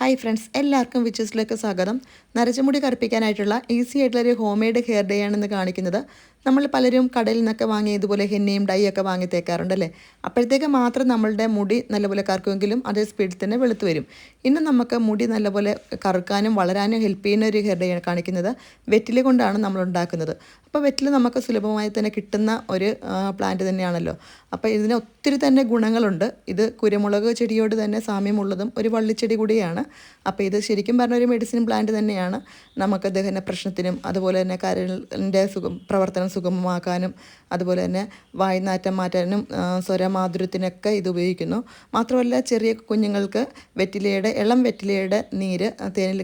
Hi friends എല്ലാവർക്കും വിച്ചസിലേക്ക് സ്വാഗതം. നരച്ചുമുടി കറുപ്പിക്കാനായിട്ടുള്ള easy ആയിട്ടുള്ള ഒരു ഹോം മെയ്ഡ് ഹെയർ ഡേ ആണെന്ന് കാണിക്കുന്നത് നമ്മൾ പലരും കടയിൽ നിന്നൊക്കെ വാങ്ങി ഇതുപോലെ ഹെന്നയും ഡൈ ഒക്കെ വാങ്ങി തേക്കാറുണ്ടല്ലേ അപ്പോഴത്തേക്ക് മാത്രം നമ്മളുടെ മുടി നല്ലപോലെ കറുക്കുമെങ്കിലും അതേ സ്പീഡിൽ തന്നെ വെളുത്ത് വരും. ഇന്ന് നമുക്ക് മുടി നല്ലപോലെ കറുക്കാനും വളരാനും ഹെൽപ്പ് ചെയ്യുന്ന ഒരു ഹെയർ ഡേ കാണിക്കുന്നത്. വെറ്റില കൊണ്ടാണ് നമ്മൾ ഉണ്ടാക്കുന്നത്. അപ്പോൾ വെറ്റില നമുക്ക് സുലഭമായി തന്നെ കിട്ടുന്ന ഒരു പ്ലാന്റ് തന്നെയാണല്ലോ. അപ്പോൾ ഇതിന് ഒത്തിരി തന്നെ ഗുണങ്ങളുണ്ട്. ഇത് കുരുമുളക് ചെടിയോട് തന്നെ സാമ്യമുള്ളതും ഒരു വള്ളിച്ചെടി കൂടിയാണ്. അപ്പോൾ ഇത് ശരിക്കും പറഞ്ഞ ഒരു മെഡിസിൻ പ്ലാന്റ് തന്നെയാണ്. നമുക്ക് ദഹന പ്രശ്നത്തിനും അതുപോലെ തന്നെ കരളിന്റെ സുഖം പ്രവർത്തനം സുഗമമാക്കാനും അതുപോലെ തന്നെ വായുനാറ്റം മാറ്റാനും സ്വരമാധുര്യത്തിനൊക്കെ ഇത് ഉപയോഗിക്കുന്നു. മാത്രമല്ല ചെറിയ കുഞ്ഞുങ്ങൾക്ക് വെറ്റിലയുടെ ഇളം വെറ്റിലയുടെ നീര് തേനിൽ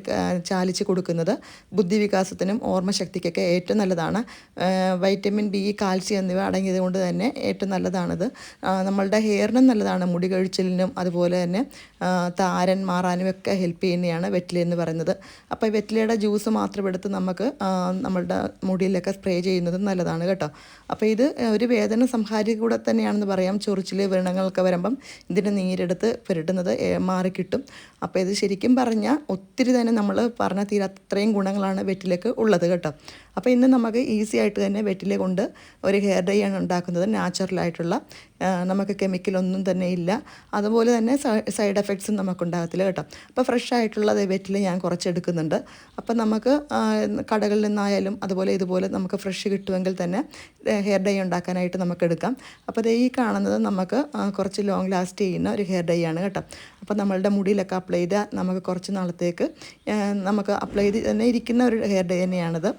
ചാലിച്ച് കൊടുക്കുന്നത് ബുദ്ധിവികാസത്തിനും ഓർമ്മശക്തിക്കൊക്കെ ഏറ്റവും നല്ലതാണ്. വൈറ്റമിൻ ബി കാൽസ്യം എന്നിവ അടങ്ങിയത് കൊണ്ട് തന്നെ ഏറ്റവും നല്ലതാണിത് ആ, നമ്മളുടെ ഹെയറിനും നല്ലതാണ്. മുടി കഴിച്ചിലിനും അതുപോലെ തന്നെ താരൻ മാറാനും ഒക്കെ ഹെൽപ്പ് ചെയ്യുന്നതാണ് വെറ്റില എന്ന് പറയുന്നത്. അപ്പോൾ വെറ്റിലയുടെ ജ്യൂസ് മാത്രം എടുത്ത് നമുക്ക് നമ്മളുടെ മുടിയിലൊക്കെ സ്പ്രേ ചെയ്യുന്നത് നല്ലതാണ് കേട്ടോ. അപ്പോൾ ഇത് ഒരു വേദന സംഹാരി കൂടെ തന്നെയാണെന്ന് പറയാം. ചൊറിച്ചിൽ വ്രണങ്ങളൊക്കെ വരുമ്പം ഇതിന്റെ നീരെടുത്ത് പുരട്ടുന്നത് മാറിക്കിട്ടും അപ്പോൾ ഇത് ശരിക്കും പറഞ്ഞാൽ ഒത്തിരി തന്നെ നമ്മൾ പറഞ്ഞ തീരാത്രയും ഗുണങ്ങളാണ് വെറ്റിലേക്ക് ഉള്ളത് കേട്ടോ. അപ്പോൾ ഇന്ന് നമുക്ക് ഈസി ആയിട്ട് തന്നെ വെറ്റില കൊണ്ട് ഒരു ഹെയർ ഡൈ ആണ് ഉണ്ടാക്കുന്നത് നാച്ചുറലായിട്ടുള്ള നമുക്ക് കെമിക്കലൊന്നും തന്നെ ഇല്ല. അതുപോലെ തന്നെ സൈഡ് എഫക്ട്സും നമുക്കുണ്ടാകത്തില്ല കേട്ടോ. അപ്പോൾ ഫ്രഷ് ആയിട്ടുള്ള വെറ്റിൽ ഞാൻ കുറച്ചെടുക്കുന്നുണ്ട്. അപ്പോൾ നമുക്ക് കടകളിൽ നിന്നായാലും അതുപോലെ ഇതുപോലെ നമുക്ക് ഫ്രഷ് കിട്ടുമെങ്കിൽ തന്നെ ഹെയർ ഡൈ ഉണ്ടാക്കാനായിട്ട് നമുക്ക് എടുക്കാം. അപ്പോൾ ദേ ഈ കാണുന്നത് നമുക്ക് കുറച്ച് ലോങ് ലാസ്റ്റ് ചെയ്യുന്ന ഒരു ഹെയർ ഡൈ ആണ് കേട്ടോ. അപ്പോൾ നമ്മളുടെ മുടിയിലൊക്കെ അപ്ലൈ ചെയ്താൽ നമുക്ക് കുറച്ച് നാളത്തേക്ക് നമുക്ക് അപ്ലൈ ചെയ്ത് തന്നെ ഇരിക്കുന്ന ഒരു ഹെയർ ഡൈ തന്നെയാണിത്.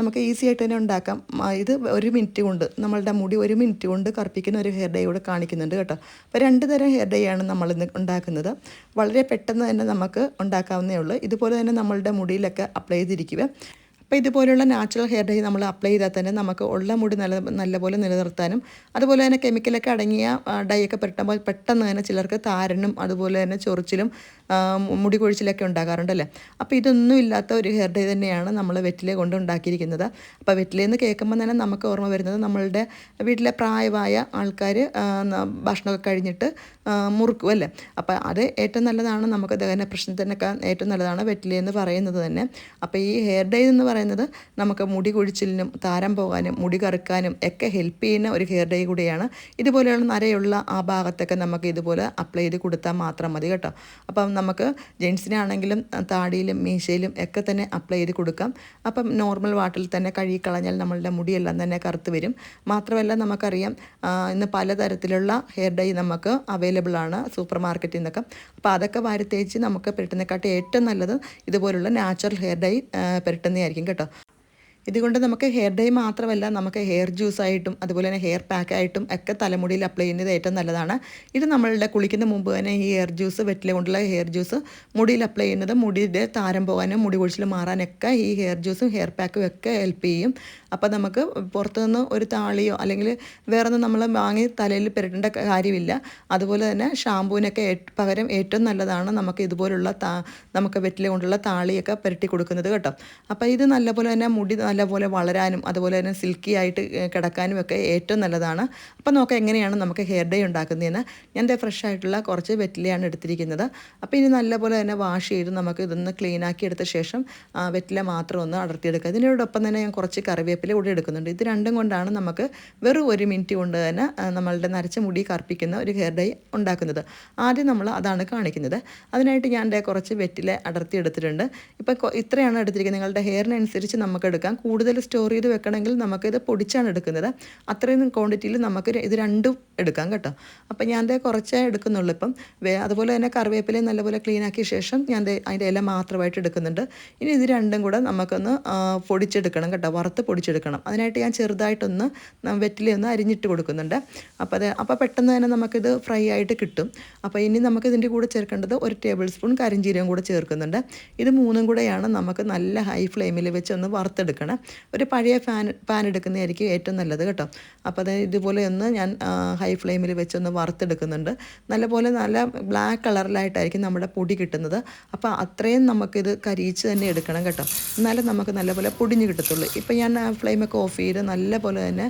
നമുക്ക് ഈസി ആയിട്ട് തന്നെ ഉണ്ടാക്കാം. ഇത് ഒരു മിനിറ്റ് കൊണ്ട് നമ്മളുടെ മുടി ഒരു മിനിറ്റ് കൊണ്ട് കറുപ്പിക്കുന്ന ഒരു ഹെയർ ഡൈ കൂടെ കാണിക്കുന്നുണ്ട് കേട്ടോ. അപ്പോൾ രണ്ട് തരം ഹെയർ ഡൈ ആണ് നമ്മൾ ഇന്ന് ഉണ്ടാക്കുന്നത്. വളരെ പെട്ടെന്ന് തന്നെ നമുക്ക് ഉണ്ടാക്കാവുന്നേ ഉള്ളൂ. ഇതുപോലെ തന്നെ നമ്മളുടെ മുടിയിലൊക്കെ അപ്ലൈ ചെയ്തിരിക്കുക അപ്പോൾ ഇതുപോലുള്ള നാച്ചുറൽ ഹെയർ ഡൈ നമ്മൾ അപ്ലൈ ചെയ്താൽ തന്നെ നമുക്ക് ഉള്ള മുടി നല്ല നല്ലപോലെ നിലനിർത്താനും അതുപോലെ തന്നെ കെമിക്കലൊക്കെ അടങ്ങിയ ഡൈ ഒക്കെ പെട്ടുമ്പോൾ പെട്ടെന്ന് തന്നെ ചിലർക്ക് താരനും അതുപോലെ തന്നെ ചൊറിച്ചിലും മുടി കൊഴിച്ചിലൊക്കെ ഉണ്ടാകാറുണ്ടല്ലേ അപ്പോൾ ഇതൊന്നും ഇല്ലാത്ത ഒരു ഹെയർ ഡൈ തന്നെയാണ് നമ്മൾ വെറ്റിലെ കൊണ്ട് ഉണ്ടാക്കിയിരിക്കുന്നത്. അപ്പോൾ വെറ്റിലെന്ന് കേൾക്കുമ്പോൾ തന്നെ നമുക്ക് ഓർമ്മ വരുന്നത് നമ്മളുടെ വീട്ടിലെ പ്രായമായ ആൾക്കാർ ഭക്ഷണമൊക്കെ കഴിഞ്ഞിട്ട് മുറുക്കും അല്ലേ? അപ്പോൾ അത് ഏറ്റവും നല്ലതാണ് നമുക്ക് ദഹന പ്രശ്നത്തിനൊക്കെ ഏറ്റവും നല്ലതാണ് വെറ്റില എന്ന് പറയുന്നത് തന്നെ. അപ്പോൾ ഈ ഹെയർ ഡൈ എന്ന് പറയുന്നത് നമുക്ക് മുടി കൊഴിച്ചിലിനും താരം പോകാനും മുടി കറുക്കാനും ഒക്കെ ഹെൽപ്പ് ചെയ്യുന്ന ഒരു ഹെയർ ഡൈ കൂടിയാണ്. ഇതുപോലെയുള്ള നരയുള്ള ആ ഭാഗത്തൊക്കെ നമുക്ക് ഇതുപോലെ അപ്ലൈ ചെയ്ത് കൊടുത്താൽ മാത്രം മതി കേട്ടോ. അപ്പം നമുക്ക് ജെൻസിനാണെങ്കിലും താടിയിലും മീശയിലും ഒക്കെ തന്നെ അപ്ലൈ ചെയ്ത് കൊടുക്കാം. അപ്പം നോർമൽ വാട്ടറിൽ തന്നെ കഴുകി കളഞ്ഞാൽ നമ്മളുടെ മുടിയെല്ലാം തന്നെ കറുത്ത് വരും. മാത്രമല്ല നമുക്കറിയാം ഇന്ന് പലതരത്തിലുള്ള ഹെയർ ഡൈ നമുക്ക് അവൈലബിൾ ആണ് സൂപ്പർ മാർക്കറ്റിൽ നിന്നൊക്കെ അപ്പോൾ അതൊക്കെ വാരി തേച്ച് നമുക്ക് പുരട്ടുന്നതിനെക്കാട്ടി ഏറ്റവും നല്ലത് ഇതുപോലുള്ള നാച്ചുറൽ ഹെയർ ഡൈ പുരട്ടുന്നതായിരിക്കും. കേട്ടോ. ഇതുകൊണ്ട് നമുക്ക് ഹെയർ ഡൈ മാത്രമല്ല നമുക്ക് ഹെയർ ജ്യൂസായിട്ടും അതുപോലെ തന്നെ ഹെയർ പാക്കായിട്ടും ഒക്കെ തലമുടിയിൽ അപ്ലൈ ചെയ്യുന്നത് ഏറ്റവും നല്ലതാണ്. ഇത് നമ്മളുടെ കുളിക്കുന്ന മുമ്പ് തന്നെ ഈ ഹെയർ ജ്യൂസ് വെറ്റില കൊണ്ടുള്ള ഹെയർ ജ്യൂസ് മുടിയിൽ അപ്ലൈ ചെയ്യുന്നത് മുടിയുടെ താരം പോകാനും മുടി കൊഴിച്ചിൽ മാറാനൊക്കെ ഈ ഹെയർ ജ്യൂസും ഹെയർ പാക്കും ഒക്കെ ഹെൽപ്പ് ചെയ്യും. അപ്പോൾ നമുക്ക് പുറത്തുനിന്ന് ഒരു താളിയോ അല്ലെങ്കിൽ വേറെ ഒന്നും നമ്മൾ വാങ്ങി തലയിൽ പുരട്ടേണ്ട കാര്യമില്ല. അതുപോലെ തന്നെ ഷാമ്പൂവിനൊക്കെ പകരം ഏറ്റവും നല്ലതാണ് നമുക്ക് ഇതുപോലുള്ള നമുക്ക് വെറ്റില കൊണ്ടുള്ള താളിയൊക്കെ പുരട്ടി കൊടുക്കുന്നത് കേട്ടോ. അപ്പോൾ ഇത് നല്ലപോലെ തന്നെ മുടി നല്ലപോലെ വളരാനും അതുപോലെ തന്നെ സിൽക്കി ആയിട്ട് കിടക്കാനും ഒക്കെ ഏറ്റവും നല്ലതാണ്. അപ്പോൾ നോക്കാം എങ്ങനെയാണ് നമുക്ക് ഹെയർ ഡേ ഉണ്ടാക്കുന്നതെന്ന്. ഞാൻ ഫ്രഷ് ആയിട്ടുള്ള കുറച്ച് വെറ്റിലയാണ് എടുത്തിരിക്കുന്നത്. അപ്പോൾ ഇനി നല്ലപോലെ തന്നെ വാഷ് ചെയ്ത് നമുക്ക് ഇതൊന്ന് ക്ലീൻ ആക്കി എടുത്ത ശേഷം വെറ്റില മാത്രം ഒന്ന് അടർത്തിയെടുക്കുക. ഇതിനോടൊപ്പം തന്നെ ഞാൻ കുറച്ച് കറിവേപ്പില കൂടി എടുക്കുന്നുണ്ട്. ഇത് രണ്ടും കൊണ്ടാണ് നമുക്ക് വെറും ഒരു മിനിറ്റ് കൊണ്ട് തന്നെ നമ്മളുടെ നരച്ച മുടി കറുപ്പിക്കുന്ന ഒരു ഹെയർ ഡൈ ഉണ്ടാക്കുന്നത്. ആദ്യം നമ്മൾ അതാണ് കാണിക്കുന്നത്. അതിനായിട്ട് ഞാൻ കുറച്ച് വെറ്റില അടർത്തി എടുത്തിട്ടുണ്ട് ഇപ്പോൾ ഇത്രയാണ് എടുത്തിരിക്കുന്നത്. നിങ്ങളുടെ ഹെയറിനനുസരിച്ച് നമുക്ക് എടുക്കാം. കൂടുതൽ സ്റ്റോർ ചെയ്ത് വെക്കണമെങ്കിൽ നമുക്കിത് പൊടിച്ചാണ് എടുക്കുന്നത്. അത്രയും ക്വാണ്ടിറ്റിയിൽ നമുക്ക് ഇത് രണ്ടും എടുക്കാം കേട്ടോ. അപ്പോൾ ഞാൻ ദേ കുറച്ചേ എടുക്കുന്നുള്ളൂ ഇപ്പം. അതുപോലെ തന്നെ കറിവേപ്പില നല്ലപോലെ ക്ലീൻ ആക്കിയ ശേഷം ഞാൻ അതിന്റെ ഇല മാത്രമായിട്ട് എടുക്കുന്നുണ്ട്. ഇനി ഇത് രണ്ടും കൂടെ നമുക്കൊന്ന് പൊടിച്ചെടുക്കണം കേട്ടോ. വറുത്ത് പൊടിച്ചെടുക്കണം. അതിനായിട്ട് ഞാൻ ചെറുതായിട്ടൊന്ന് വെറ്റിലെ വെറ്റില ഒന്ന് അരിഞ്ഞിട്ട് കൊടുക്കുന്നുണ്ട്. അപ്പോൾ അത് അപ്പോൾ പെട്ടെന്ന് തന്നെ നമുക്കിത് ഫ്രൈ ആയിട്ട് കിട്ടും. അപ്പോൾ ഇനി നമുക്ക് ഇതിന്റെ കൂടെ ചേർക്കേണ്ടത് ഒരു ടേബിൾ സ്പൂൺ കരിഞ്ചീരകം കൂടെ ചേർക്കുന്നുണ്ട്. ഇത് മൂന്നും കൂടെയാണ് നമുക്ക് നല്ല ഹൈ ഫ്ലെയിമിൽ വെച്ച് ഒന്ന് വറുത്തെടുക്കണം. ഒരു പഴയ ഫാൻ പാൻ എടുക്കുന്നതായിരിക്കും ഏറ്റവും നല്ലത് കേട്ടോ. അപ്പോൾ അത് ഇതുപോലെ ഒന്ന് ഞാൻ ഹൈ ഫ്ലെയിമിൽ വെച്ചൊന്ന് വറുത്തെടുക്കുന്നുണ്ട്. നല്ലപോലെ നല്ല ബ്ലാക്ക് കളറിലായിട്ടായിരിക്കും നമ്മുടെ പൊടി കിട്ടുന്നത്. അപ്പോൾ അത്രയും നമുക്കിത് കരിയിച്ച് തന്നെ എടുക്കണം കേട്ടോ. എന്നാലും നമുക്ക് നല്ലപോലെ പൊടിഞ്ഞ് കിട്ടത്തുള്ളൂ. ഇപ്പം ഞാൻ ഫ്ലെയിമൊക്കെ ഓഫ് ചെയ്ത് നല്ലപോലെ തന്നെ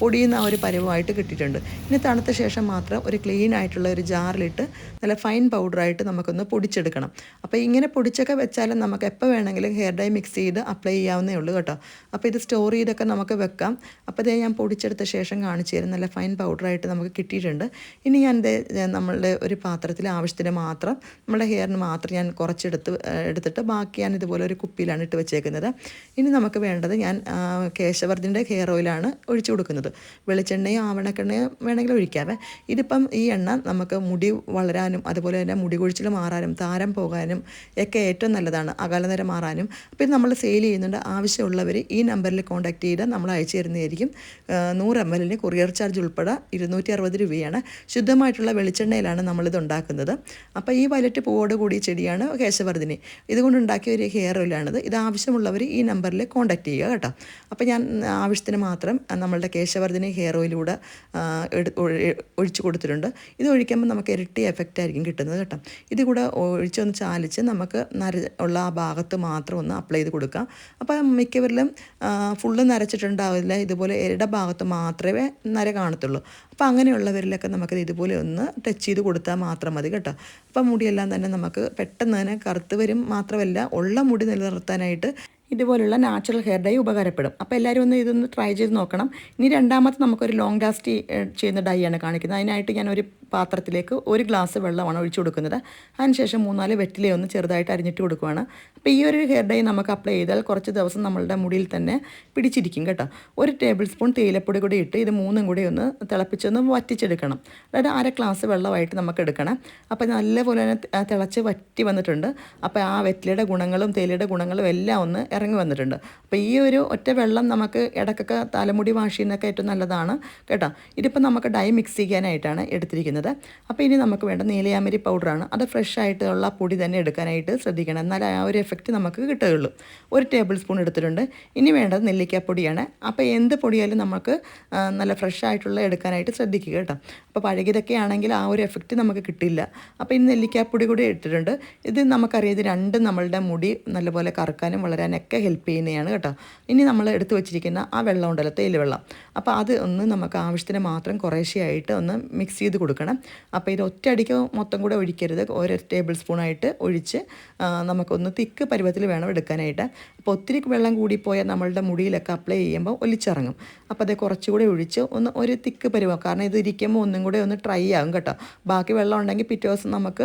പൊടിയുന്ന ഒരു പരുവമായിട്ട് കിട്ടിയിട്ടുണ്ട്. ഇനി തണുത്ത ശേഷം മാത്രം ഒരു ക്ലീൻ ആയിട്ടുള്ള ഒരു ജാറിലിട്ട് നല്ല ഫൈൻ പൗഡറായിട്ട് നമുക്കൊന്ന് പൊടിച്ചെടുക്കണം. അപ്പോൾ ഇങ്ങനെ പൊടിച്ചൊക്കെ വെച്ചാലും നമുക്ക് എപ്പോൾ വേണമെങ്കിലും ഹെയർ ഡൈ മിക്സ് ചെയ്ത് അപ്ലൈ ചെയ്യാവുന്നേ ഉള്ളൂ കേട്ടോ. അപ്പോൾ ഇത് സ്റ്റോർ ചെയ്തൊക്കെ നമുക്ക് വെക്കാം. അപ്പോൾ ഇതേ ഞാൻ പൊടിച്ചെടുത്ത ശേഷം കാണിച്ചു തരും. നല്ല ഫൈൻ പൗഡറായിട്ട് നമുക്ക് കിട്ടിയിട്ടുണ്ട്. ഇനി ഞാൻ ദേ നമ്മളുടെ ഒരു പാത്രത്തിൽ ആവശ്യത്തിന് മാത്രം നമ്മുടെ ഹെയറിന് മാത്രം ഞാൻ കുറച്ചെടുത്ത് എടുത്തിട്ട് ബാക്കി ഞാൻ ഇതുപോലെ ഒരു കുപ്പിയിലാണ് ഇട്ട് വെച്ചേക്കുന്നത്. ഇനി നമുക്ക് വേണ്ടത് ഞാൻ കേശവർദ്ധിന്റെ ഹെയർ ഓയിലാണ് ഒഴിച്ചു കൊടുക്കുന്നത്. വെളിച്ചെണ്ണയും ആവണക്കെണ്ണയോ വേണമെങ്കിൽ ഒഴിക്കാവേ. ഇതിപ്പം ഈ എണ്ണ നമുക്ക് മുടി വളരാനും അതുപോലെ തന്നെ മുടി കൊഴിച്ചിൽ മാറാനും താരം പോകാനും ഒക്കെ ഏറ്റവും നല്ലതാണ്. അകാലനര മാറാനും. അപ്പോൾ ഇത് നമ്മൾ സെയിൽ ചെയ്യുന്നുണ്ട്. ആവശ്യമുള്ളവർ ഈ നമ്പറിൽ കോൺടാക്ട് ചെയ്താൽ നമ്മൾ അയച്ചു തരുന്നതായിരിക്കും. നൂറ് എം എല്ലിന് കൊറിയർ ചാർജ് ഉൾപ്പെടെ ഇരുന്നൂറ്റി അറുപത് രൂപയാണ്. ശുദ്ധമായിട്ടുള്ള വെളിച്ചെണ്ണയിലാണ് നമ്മളിത് ഉണ്ടാക്കുന്നത്. അപ്പോൾ ഈ വയലറ്റ് പൂവോട് കൂടിയ ചെടിയാണ് കേശവർദ്ധിനി. ഇതുകൊണ്ട് ഉണ്ടാക്കിയ ഒരു ഹെയർ ഓയിലാണിത് ഇത് ആവശ്യമുള്ളവർ ഈ നമ്പറിൽ കോൺടാക്ട് ചെയ്യുക കേട്ടോ. അപ്പോൾ ഞാൻ ആവശ്യത്തിന് മാത്രം നമ്മളുടെ കേശവർദ്ധിനി ഹെയർ ഓയിലൂടെ ഒഴിച്ചു കൊടുത്തിട്ടുണ്ട്. ഇത് ഒഴിക്കുമ്പോൾ നമുക്ക് ഇരട്ടി എഫക്റ്റ് ആയിരിക്കും കിട്ടുന്നത് കേട്ടോ. ഇത് കൂടെ ഒഴിച്ചൊന്ന് ചാലിച്ച് നമുക്ക് നര ഉള്ള ആ ഭാഗത്ത് മാത്രം ഒന്ന് അപ്ലൈ ചെയ്ത് കൊടുക്കാം. അപ്പോൾ മിക്കവരിലും ഫുള്ള് നരച്ചിട്ടുണ്ടാവില്ല. ഇതുപോലെ എരുടെ ഭാഗത്ത് മാത്രമേ നര കാണത്തുള്ളൂ. അപ്പോൾ അങ്ങനെയുള്ളവരിലൊക്കെ നമുക്ക് ഇതുപോലെ ഒന്ന് ടച്ച് ചെയ്ത് കൊടുത്താൽ മാത്രം മതി കേട്ടോ. അപ്പോൾ മുടിയെല്ലാം തന്നെ നമുക്ക് പെട്ടെന്ന് തന്നെ കറുത്ത് വരും. മാത്രമല്ല ഉള്ള മുടി നിലനിർത്താനായിട്ട് ഇതുപോലുള്ള നാച്ചുറൽ ഹെയർ ഡൈ ഉപകാരപ്പെടും. അപ്പോൾ എല്ലാവരും ഒന്ന് ഇതൊന്ന് ട്രൈ ചെയ്ത് നോക്കണം. ഇനി രണ്ടാമത്തെ നമുക്കൊരു ലോങ് ലാസ്റ്റ് ചെയ്യുന്ന ഡൈ ആണ് കാണിക്കുന്നത്. അതിനായിട്ട് ഞാൻ ഒരു പാത്രത്തിലേക്ക് ഒരു ഗ്ലാസ് വെള്ളമാണ് ഒഴിച്ചു കൊടുക്കുന്നത്. അതിനുശേഷം മൂന്നാൽ വെറ്റിലെ ഒന്ന് ചെറുതായിട്ട് അരിഞ്ഞിട്ട് കൊടുക്കുകയാണ് അപ്പോൾ ഈ ഒരു ഹെയർ ഡൈ നമുക്ക് അപ്ലൈ ചെയ്താൽ കുറച്ച് ദിവസം നമ്മളുടെ മുടിയിൽ തന്നെ പിടിച്ചിരിക്കും കേട്ടോ. ഒരു ടേബിൾ സ്പൂൺ തേയിലപ്പൊടി കൂടി ഇട്ട് ഇത് മൂന്നും കൂടി ഒന്ന് തിളപ്പിച്ചൊന്ന് വറ്റിച്ചെടുക്കണം. അതായത് അര ഗ്ലാസ് വെള്ളമായിട്ട് നമുക്ക് എടുക്കണം. അപ്പോൾ നല്ലപോലെ തന്നെ തിളച്ച് വറ്റി വന്നിട്ടുണ്ട്. അപ്പോൾ ആ വെറ്റിലയുടെ ഗുണങ്ങളും തേയിലയുടെ ഗുണങ്ങളും എല്ലാം ഒന്ന് ഇറങ്ങി വന്നിട്ടുണ്ട്. അപ്പോൾ ഈ ഒരു ഒറ്റ വെള്ളം നമുക്ക് ഇടക്കൊക്കെ തലമുടി വാഷ് ചെയ്യുന്നൊക്കെ ഏറ്റവും നല്ലതാണ് കേട്ടോ. ഇതിപ്പോൾ നമുക്ക് ഡൈ മിക്സ് ചെയ്യാനായിട്ടാണ് എടുത്തിരിക്കുന്നത്. അപ്പോൾ ഇനി നമുക്ക് വേണ്ട നീലയാമരി പൗഡറാണ് അത് ഫ്രഷ് ആയിട്ടുള്ള പൊടി തന്നെ എടുക്കാനായിട്ട് ശ്രദ്ധിക്കണം. എന്നാലേ ആ ഒരു എഫക്റ്റ് നമുക്ക് കിട്ടുകയുള്ളൂ. ഒരു ടേബിൾ സ്പൂൺ എടുത്തിട്ടുണ്ട്. ഇനി വേണ്ടത് നെല്ലിക്കാപ്പൊടിയാണ്. അപ്പോൾ എന്ത് പൊടിയായാലും നമുക്ക് നല്ല ഫ്രഷ് ആയിട്ടുള്ള എടുക്കാനായിട്ട് ശ്രദ്ധിക്കുക കേട്ടോ. അപ്പോൾ പഴകിയതൊക്കെ ആണെങ്കിൽ ആ ഒരു എഫക്റ്റ് നമുക്ക് കിട്ടില്ല. അപ്പോൾ ഇനി നെല്ലിക്കാപ്പൊടി കൂടി ഇട്ടിട്ടുണ്ട്. ഇത് നമുക്കറിയാം ഇത് രണ്ടും നമ്മളുടെ മുടി നല്ലപോലെ കറക്കാനും വളരാനൊക്കെ ഹെൽപ്പ് ചെയ്യുന്നതാണ് കേട്ടോ. ഇനി നമ്മൾ എടുത്തു വെച്ചിരിക്കുന്ന ആ വെള്ളം ഉണ്ടല്ലോ തേയില വെള്ളം. അപ്പോൾ അത് ഒന്ന് നമുക്ക് ആവശ്യത്തിന് മാത്രം കുറേശ്ശെയായിട്ട് ഒന്ന് മിക്സ് ചെയ്ത് കൊടുക്കണം. അപ്പോൾ ഇത് ഒറ്റയടിക്ക് മൊത്തം കൂടെ ഒഴിക്കരുത്. ഓരോ ടേബിൾ സ്പൂണായിട്ട് ഒഴിച്ച് നമുക്കൊന്ന് തിക്ക് പരുവത്തിൽ വേണം എടുക്കാനായിട്ട്. അപ്പോൾ ഒത്തിരി വെള്ളം കൂടിപ്പോയാൽ നമ്മളുടെ മുടിയിലൊക്കെ അപ്ലൈ ചെയ്യുമ്പോൾ ഒലിച്ചിറങ്ങും. അപ്പോൾ അത് കുറച്ചുകൂടി ഒഴിച്ച് ഒന്ന് ഒരു തിക്ക് പരുവം കാരണം ഇത് ഇരിക്കുമ്പോൾ ഒന്നും കൂടെ ഒന്ന് ട്രൈ ആകും കേട്ടോ. ബാക്കി വെള്ളം ഉണ്ടെങ്കിൽ പിറ്റേ ദിവസം നമുക്ക്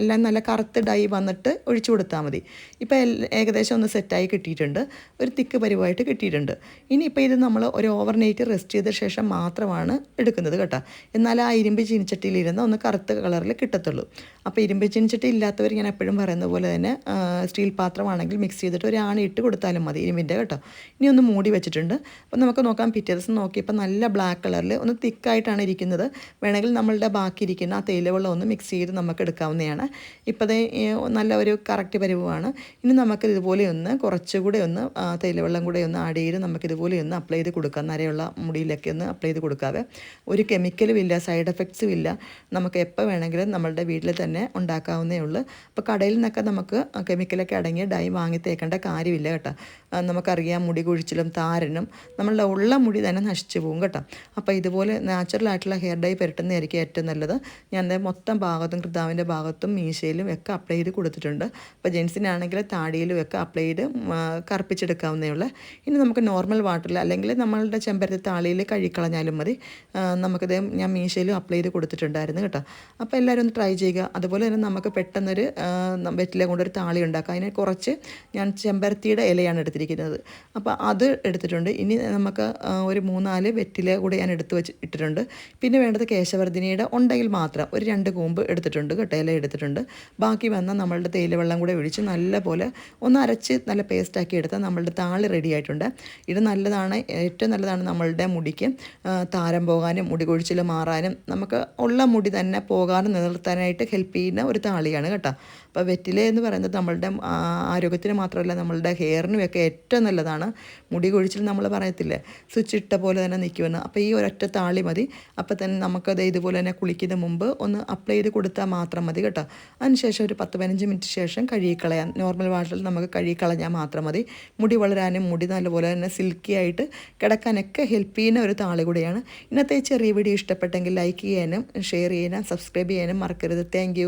എല്ലാം നല്ല കറുത്ത് ഡൈ വന്നിട്ട് ഒഴിച്ചു കൊടുത്താൽ മതി. ഇപ്പോൾ ഏകദേശം ഒന്ന് സെറ്റായി കിട്ടിയിട്ടുണ്ട്. ഒരു തിക്ക് പരിവായിട്ട് കിട്ടിയിട്ടുണ്ട്. ഇനിയിപ്പോൾ ഇത് നമ്മൾ ഒരു ഓവർ നൈറ്റ് റെസ്റ്റ് ചെയ്ത ശേഷം മാത്രമാണ് എടുക്കുന്നത് കേട്ടോ. എന്നാൽ ആ ഇരുമ്പ് ചീനിച്ചട്ടിയിലിരുന്ന് ഒന്ന് കറുത്ത കളറിൽ കിട്ടത്തുള്ളൂ. അപ്പോൾ ഇരുമ്പ് ചീനിച്ചട്ടി ഇല്ലാത്തവർ ഞാൻ എപ്പോഴും പറയുന്ന പോലെ തന്നെ സ്റ്റീൽ പാത്രമാണെങ്കിൽ മിക്സ് ചെയ്തിട്ട് ഒരു ആണി ഇട്ട് കൊടുത്താലും മതി ഇരുമ്പിന്റെ കേട്ടോ. ഇനി ഒന്ന് മൂടി വെച്ചിട്ടുണ്ട്. അപ്പോൾ നമുക്ക് നോക്കാം പിറ്റേ ദിവസം നോക്കിയപ്പോൾ നല്ല ബ്ലാക്ക് കളറിൽ ഒന്ന് തിക്കായിട്ടാണ് ഇരിക്കുന്നത്. വേണമെങ്കിൽ നമ്മളുടെ ബാക്കി ഇരിക്കുന്ന ആ തേയിലവെള്ളം ഒന്ന് മിക്സ് ചെയ്ത് നമുക്ക് എടുക്കാവുന്നതാണ്. ഇപ്പോഴത്തെ നല്ല ഒരു കറക്റ്റ് പരിവാണ്. ഇനി നമുക്ക് ഇതുപോലെ ഒന്ന് കുറച്ചുകൂടെ ഒന്ന് തൈലവെള്ളം കൂടെ ഒന്ന് ആഡ് ചെയ്ത് നമുക്ക് ഇതുപോലെ ഒന്ന് അപ്ലൈ ചെയ്ത് കൊടുക്കാം. നരയുള്ള മുടിയിലൊക്കെ ഒന്ന് അപ്ലൈ ചെയ്ത് കൊടുക്കാതെ ഒരു കെമിക്കലും ഇല്ല സൈഡ് എഫക്ട്സും ഇല്ല. നമുക്ക് എപ്പോൾ വേണമെങ്കിലും നമ്മളുടെ വീട്ടിൽ തന്നെ ഉണ്ടാക്കാവുന്നേ ഉള്ളൂ. അപ്പോൾ കടയിൽ നിന്നൊക്കെ നമുക്ക് കെമിക്കലൊക്കെ അടങ്ങിയ ഡൈ വാങ്ങി തേക്കേണ്ട കാര്യമില്ല കേട്ടോ. നമുക്കറിയാം മുടി കൊഴിച്ചിലും താരനും നമ്മളുടെ ഉള്ള മുടി തന്നെ നശിച്ചു പോകും കേട്ടോ. അപ്പോൾ ഇതുപോലെ നാച്ചുറൽ ആയിട്ടുള്ള ഹെയർ ഡൈ പുരട്ടുന്നതായിരിക്കും ഏറ്റവും നല്ലത്. ഞാൻ മൊത്തം ഭാഗത്തും കൃതാവിന്റെ ഭാഗത്തും മീശയിലും ഒക്കെ അപ്ലൈ ചെയ്ത് കൊടുത്തിട്ടുണ്ട്. അപ്പോൾ ജെൻസിനാണെങ്കിൽ താടിയിലും ഒക്കെ അപ്ലൈ ചെയ്ത് ഉം, കറുപ്പിച്ചെടുക്കാവുന്നേ ഉള്ളു. ഇനി നമുക്ക് നോർമൽ വാട്ടറിൽ അല്ലെങ്കിൽ നമ്മളുടെ ചെമ്പരത്തി താളിയിൽ കഴുകിക്കളഞ്ഞാലും മതി. നമുക്കിത് ഞാൻ മീശയിലും അപ്ലൈ ചെയ്ത് കൊടുത്തിട്ടുണ്ടായിരുന്നു കേട്ടോ. അപ്പോൾ എല്ലാവരും ഒന്ന് ട്രൈ ചെയ്യുക. അതുപോലെ തന്നെ നമുക്ക് പെട്ടെന്നൊരു വെറ്റിലെ കൊണ്ടൊരു താളി ഉണ്ടാക്കാം. അതിനെ കുറച്ച് ഞാൻ ചെമ്പരത്തിയുടെ ഇലയാണ് എടുത്തിരിക്കുന്നത്. അപ്പോൾ അത് എടുത്തിട്ടുണ്ട്. ഇനി നമുക്ക് ഒരു മൂന്നാൽ വെറ്റില കൂടെ ഞാൻ എടുത്തു വെച്ച് ഇട്ടിട്ടുണ്ട്. പിന്നെ വേണ്ടത് കേശവർദ്ധിനിയുടെ ഉണ്ടെങ്കിൽ മാത്രം ഒരു രണ്ട് കൂമ്പ് എടുത്തിട്ടുണ്ട് കേട്ടോ ഇല എടുത്തിട്ടുണ്ട്. ബാക്കി വന്ന നമ്മളുടെ തേയില വെള്ളം കൂടെ ഒഴിച്ച് നല്ലപോലെ ഒന്ന് അരച്ച് നല്ല പേസ്റ്റാക്കി എടുത്ത് നമ്മളുടെ താളി റെഡി ആയിട്ടുണ്ട്. ഇത് നല്ലതാണ് ഏറ്റവും നല്ലതാണ് നമ്മളുടെ മുടിക്ക്. താരം പോകാനും മുടി കൊഴിച്ചിൽ മാറാനും നമുക്ക് ഉള്ള മുടി തന്നെ പോകാനും നിലനിർത്താനായിട്ട് ഹെൽപ്പ് ചെയ്യുന്ന ഒരു താളിയാണ് കേട്ടോ. അപ്പോൾ വെറ്റില എന്ന് പറയുന്നത് നമ്മളുടെ ആരോഗ്യത്തിന് മാത്രമല്ല നമ്മളുടെ ഹെയറിനുമൊക്കെ ഏറ്റവും നല്ലതാണ്. മുടി കൊഴിച്ചിൽ നമ്മൾ പറയത്തില്ലേ? സ്വിച്ച് ഇട്ട പോലെ തന്നെ നിൽക്കുമെന്ന്. അപ്പോൾ ഈ ഒരൊറ്റ താളി മതി. അപ്പോൾ തന്നെ നമുക്കത് ഇതുപോലെ തന്നെ കുളിക്കുന്ന മുമ്പ് ഒന്ന് അപ്ലൈ ചെയ്ത് കൊടുത്താൽ മാത്രം മതി കേട്ടോ. അതിനുശേഷം ഒരു പത്ത് പതിനഞ്ച് മിനിറ്റ് ശേഷം കഴുകിക്കളയാം. നോർമൽ വാട്ടറിൽ നമുക്ക് കഴുകിക്കളഞ്ഞാൽ മാത്രം മതി. മുടി വളരാനും മുടി നല്ലപോലെ തന്നെ സിൽക്കി ആയിട്ട് കിടക്കാനൊക്കെ ഹെൽപ്പ് ചെയ്യുന്ന ഒരു താളി കൂടിയാണ്. ഇന്നത്തെ ചെറിയ വീഡിയോ ഇഷ്ടപ്പെട്ടെങ്കിൽ ലൈക്ക് ചെയ്യാനും ഷെയർ ചെയ്യാനും സബ്സ്ക്രൈബ് ചെയ്യാനും മറക്കരുത്. താങ്ക്